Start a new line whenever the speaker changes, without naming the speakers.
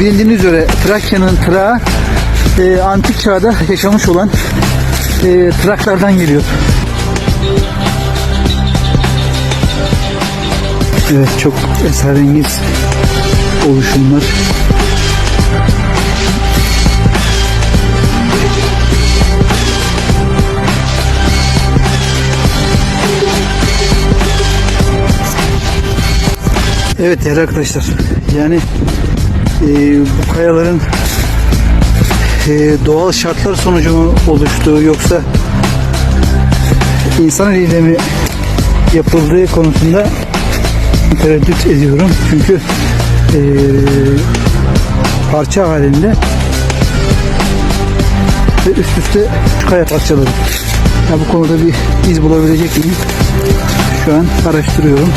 bilindiğiniz üzere Trakya'nın Trağı e, antik çağda yaşamış olan e, Traklardan geliyor. Evet çok esrarengiz oluşumlar. Evet değerli arkadaşlar yani e, bu kayaların e, doğal şartlar sonucu mu oluştu yoksa insan eliyle mi yapıldığı konusunda tereddüt ediyorum. Çünkü e, parça halinde ve üst üste kaya parçaları. Ya bu konuda bir iz bulabilecek miyim? Şu an araştırıyorum.